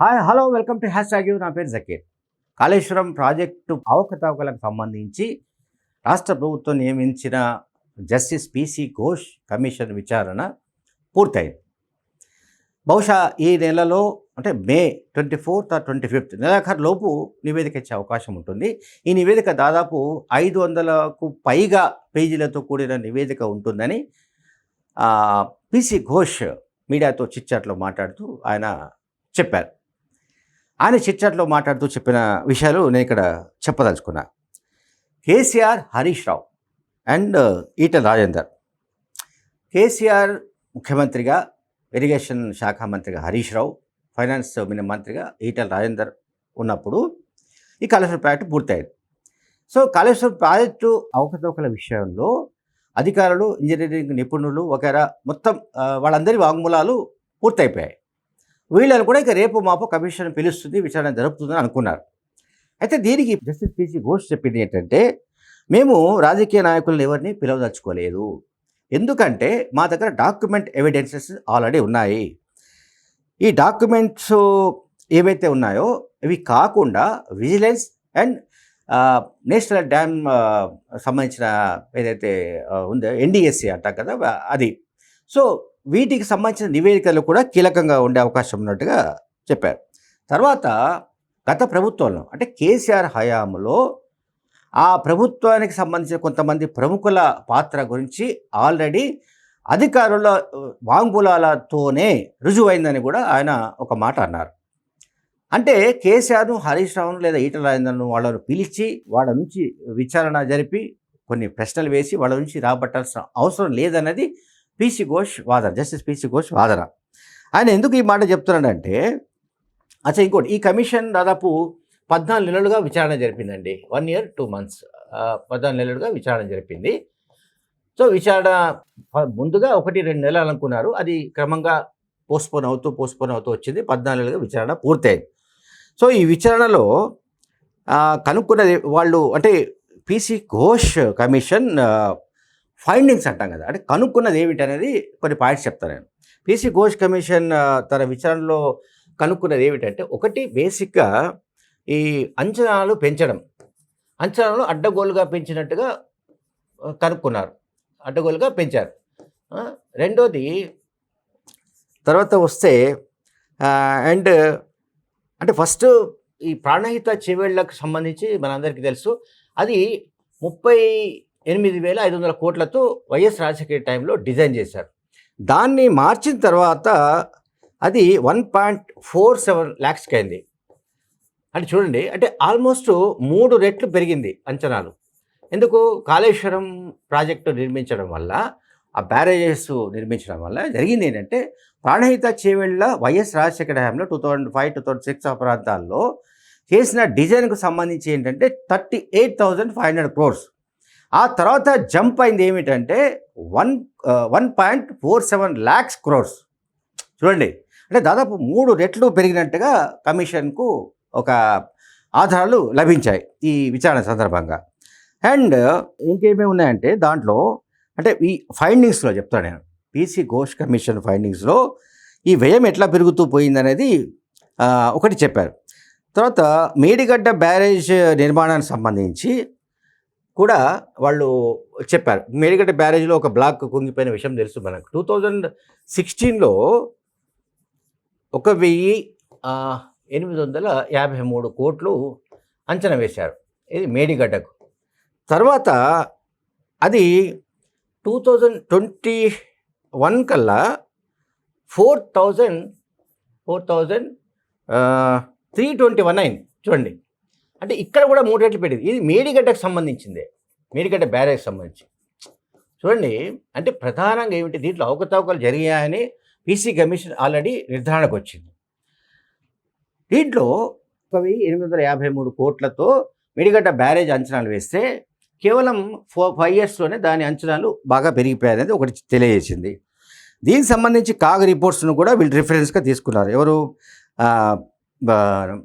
Hi hello welcome to hash tag నా పేరు Zakir. Kaleshwaram project అవకతవకలకు సంబంధించి రాష్ట్ర ప్రభుత్వం నియమించిన జస్టిస్ పిసి ఘోష్ కమిషన్ విచారణ పూర్తయింది. బహుశా ఈ నెలలో అంటే May twenty fourth or twenty fifth నెలాఖరు లోపు నివేదిక ఇచ్చే అవకాశం ఉంటుంది. ఈ నివేదిక దాదాపు ఐదు వందలకు పైగా పేజీలతో కూడిన నివేదిక ఉంటుందని పిసి ఘోష్ మీడియాతో చిచ్చాట్లో మాట్లాడుతూ ఆయన చెప్పారు. ఆయన చిట్చాట్లో మాట్లాడుతూ చెప్పిన విషయాలు నేను ఇక్కడ చెప్పదలుచుకున్నా. KCR Harish Rao and uh, Etela Rajender. కేసీఆర్ ముఖ్యమంత్రిగా ఇరిగేషన్ శాఖ మంత్రిగా హరీష్ రావు ఫైనాన్స్ మంత్రిగా ఈటల రాజేందర్ ఉన్నప్పుడు ఈ కాళేశ్వరం ప్రాజెక్టు పూర్తయింది. సో కాళేశ్వరం ప్రాజెక్టు అవకతవకల విషయంలో అధికారులు ఇంజనీరింగ్ నిపుణులు వగేరా మొత్తం uh, వాళ్ళందరి వాంగ్మూలాలు పూర్తయిపోయాయి. వీళ్ళని కూడా ఇక రేపు మాపు కమిషన్ పిలుస్తుంది విచారణ జరుపుతుందని అనుకున్నారు. అయితే దీనికి జస్టిస్ పిసి ఘోష్ చెప్పింది ఏంటంటే మేము రాజకీయ నాయకులను ఎవరిని పిలవదలుచుకోలేదు. ఎందుకంటే మా దగ్గర డాక్యుమెంట్ ఎవిడెన్సెస్ ఆల్రెడీ ఉన్నాయి. ఈ డాక్యుమెంట్స్ ఏవైతే ఉన్నాయో ఇవి కాకుండా విజిలెన్స్ అండ్ నేషనల్ డ్యామ్ సంబంధించిన ఏదైతే ఉందో ఎన్డిఎస్సి అంటాం కదా అది. సో వీటికి సంబంధించిన నివేదికలు కూడా కీలకంగా ఉండే అవకాశం ఉన్నట్టుగా చెప్పారు. తర్వాత గత ప్రభుత్వంలో అంటే కేసీఆర్ హయాంలో ఆ ప్రభుత్వానికి సంబంధించిన కొంతమంది ప్రముఖుల పాత్ర గురించి ఆల్రెడీ అధికారుల ఆ, వాంగ్మూలాలతోనే రుజువైందని కూడా ఆయన ఒక మాట అన్నారు. అంటే కేసీఆర్ను హరీష్ రావును లేదా ఈటల రాజేందర్ను వాళ్ళను పిలిచి వాళ్ళ నుంచి విచారణ జరిపి కొన్ని ప్రశ్నలు వేసి వాళ్ళ నుంచి రాబట్టాల్సిన అవసరం లేదన్నది పిసి ఘోష్ వాదన జస్టిస్ పిసి ఘోష్ వాదన ఆయన ఎందుకు ఈ మాట చెప్తున్నాడంటే అచ్చా ఇంకోటి ఈ కమిషన్ దాదాపు పద్నాలుగు నెలలుగా విచారణ జరిపిందండి. వన్ ఇయర్ టూ మంత్స్ పద్నాలుగు నెలలుగా విచారణ జరిపింది. సో విచారణ ముందుగా ఒకటి రెండు నెలలు అనుకున్నారు. అది క్రమంగా పోస్ట్పోన్ అవుతూ పోస్ట్పోన్ అవుతూ వచ్చింది. పద్నాలుగు నెలలుగా విచారణ పూర్తయింది. సో ఈ విచారణలో కనుక్కున్నది వాళ్ళు అంటే పిసి ఘోష్ కమిషన్ ఫైండింగ్స్ అంటాం కదా. అంటే కనుక్కున్నది ఏమిటి అనేది కొన్ని పాయింట్స్ చెప్తాను నేను. పీసీ ఘోష్ కమిషన్ తన విచారణలో కనుక్కున్నది ఏమిటంటే ఒకటి బేసిక్గా ఈ అంచనాలు పెంచడం. అంచనాలు అడ్డగోలుగా పెంచినట్టుగా కనుక్కున్నారు. అడ్డగోలుగా పెంచారు. రెండోది తర్వాత వస్తే అండ్ అంటే ఫస్ట్ ఈ ప్రాణహిత చెవేళ్ళకు సంబంధించి మనందరికీ తెలుసు. అది ముప్పై ఎనిమిది వేల ఐదు వందల కోట్లతో వైఎస్ రాజశేఖర టైంలో డిజైన్ చేశారు. దాన్ని మార్చిన తర్వాత అది వన్ పాయింట్ ఫోర్ సెవెన్ ల్యాక్స్కి అయింది. అంటే చూడండి అంటే ఆల్మోస్ట్ మూడు రెట్లు పెరిగింది అంచనాలు. ఎందుకు? కాళేశ్వరం ప్రాజెక్టు నిర్మించడం వల్ల ఆ బ్యారేజెస్ నిర్మించడం వల్ల జరిగింది ఏంటంటే ప్రాణహిత చేవెళ్ళ వైఎస్ రాజశేఖర హయాంలో two thousand five two thousand six ఆ ప్రాంతాల్లో చేసిన డిజైన్కు సంబంధించి ఏంటంటే thirty eight thousand five hundred crores. ఆ తర్వాత జంప్ అయింది ఏమిటంటే one one point four seven lakhs crores చూడండి అంటే దాదాపు మూడు రెట్లు పెరిగినట్టుగా కమిషన్కు ఒక ఆధారాలు లభించాయి ఈ విచారణ సందర్భంగా. అండ్ ఇంకేమేమి ఉన్నాయంటే దాంట్లో అంటే ఈ ఫైండింగ్స్లో చెప్తాను నేను. పీసీ ఘోష్ కమిషన్ ఫైండింగ్స్లో ఈ వ్యయం ఎట్లా పెరుగుతూ పోయిందనేది uh, ఒకటి చెప్పారు. తర్వాత మేడిగడ్డ బ్యారేజ్ నిర్మాణానికి సంబంధించి కూడా వాళ్ళు చెప్పారు. మేడిగడ్డ బ్యారేజ్లో ఒక బ్లాక్ కుంగిపోయిన విషయం తెలుసు మనకు. టూ థౌజండ్ సిక్స్టీన్లో ఒక వెయ్యి ఎనిమిది వందల యాభై మూడు కోట్లు అంచనా వేశారు. ఇది మేడిగడ్డకు. తర్వాత అది టూ థౌజండ్ ట్వంటీ వన్ కల్లా four thousand four thousand three twenty one అయింది. చూడండి. అంటే ఇక్కడ కూడా మూడు రెట్లు పెట్టింది. ఇది మేడిగడ్డకు సంబంధించిందే. మేడిగడ్డ బ్యారేజ్కి సంబంధించి. చూడండి అంటే ప్రధానంగా ఏమిటి? దీంట్లో అవకతవకలు జరిగాయని పీసీ కమిషన్ ఆల్రెడీ నిర్ధారణకు వచ్చింది. దీంట్లో ఒక వెయ్యి ఎనిమిది వందల యాభై మూడు కోట్లతో మిడిగడ్డ బ్యారేజ్ అంచనాలు వేస్తే కేవలం ఫోర్ ఫైవ్ ఇయర్స్లోనే దాని అంచనాలు బాగా పెరిగిపోయాయనేది ఒకటి తెలియజేసింది. దీనికి సంబంధించి కాగ్ రిపోర్ట్స్ను కూడా వీళ్ళు రిఫరెన్స్గా తీసుకున్నారు. ఎవరు?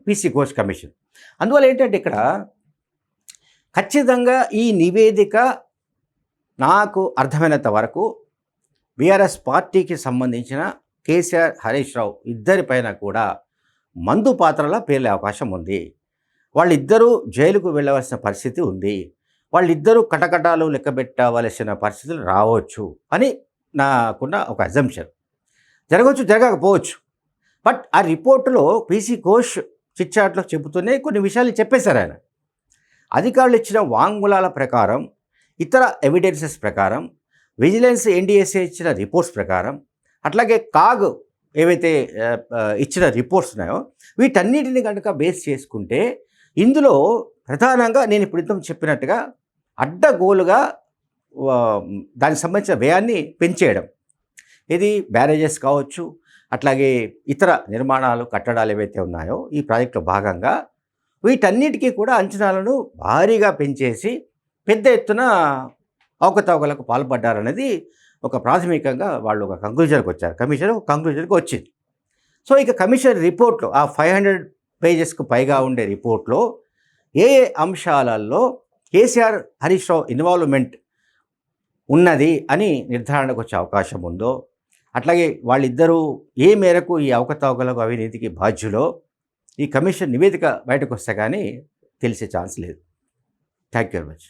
పీసీ కోచ్ కమిషన్. అందువల్ల ఏంటంటే ఇక్కడ ఖచ్చితంగా ఈ నివేదిక నాకు అర్థమైనంత వరకు బీఆర్ఎస్ పార్టీకి సంబంధించిన కేసీఆర్ హరీష్ రావు ఇద్దరిపైన కూడా మందు పాత్రలా పేర్లే అవకాశం ఉంది. వాళ్ళిద్దరూ జైలుకు వెళ్ళవలసిన పరిస్థితి ఉంది. వాళ్ళిద్దరూ కటకటాలు లెక్క పెట్టవలసిన పరిస్థితులు రావచ్చు అని నాకున్న ఒక అజంప్షన్ జరగవచ్చు జరగకపోవచ్చు. బట్ ఆ రిపోర్టులో పీసీ ఘోష్ చిట్చాట్లో చెబుతూనే కొన్ని విషయాలు చెప్పేశారు ఆయన. అధికారులు ఇచ్చిన వాంగ్మూలాల ప్రకారం ఇతర ఎవిడెన్సెస్ ప్రకారం విజిలెన్స్ ఎన్డీఎస్ఏ ఇచ్చిన రిపోర్ట్స్ ప్రకారం అట్లాగే కాగ్ ఏవైతే ఇచ్చిన రిపోర్ట్స్ ఉన్నాయో వీటన్నిటిని కనుక బేస్ చేసుకుంటే ఇందులో ప్రధానంగా నేను ఇప్పుడు ఇంత చెప్పినట్టుగా అడ్డగోలుగా దానికి సంబంధించిన వ్యయాన్ని పెంచేయడం. ఇది బ్యారేజెస్ కావచ్చు అట్లాగే ఇతర నిర్మాణాలు కట్టడాలు ఏవైతే ఉన్నాయో ఈ ప్రాజెక్టులో భాగంగా వీటన్నిటికీ కూడా అంచనాలను భారీగా పెంచేసి పెద్ద ఎత్తున అవకతవకలకు పాల్పడ్డారనేది ఒక ప్రాథమికంగా వాళ్ళు ఒక కంక్లూజన్కి వచ్చారు. కమిషన్ ఒక కంక్లూజన్కి వచ్చింది. సో ఇక కమిషన్ రిపోర్ట్లో ఆ ఫైవ్ హండ్రెడ్ పేజెస్కు పైగా ఉండే రిపోర్ట్లో ఏ ఏ అంశాలలో కేసీఆర్ హరీష్ రావు ఇన్వాల్వ్మెంట్ ఉన్నది అని నిర్ధారణకు వచ్చే అవకాశం ఉందో అట్లాగే వాళ్ళిద్దరూ ఏ మేరకు ఈ అవకతవకలకు అవినీతికి బాధ్యులో ఈ కమిషన్ నివేదిక బయటకు వస్తే కానీ తెలిసే ఛాన్స్ లేదు. Thank you very much.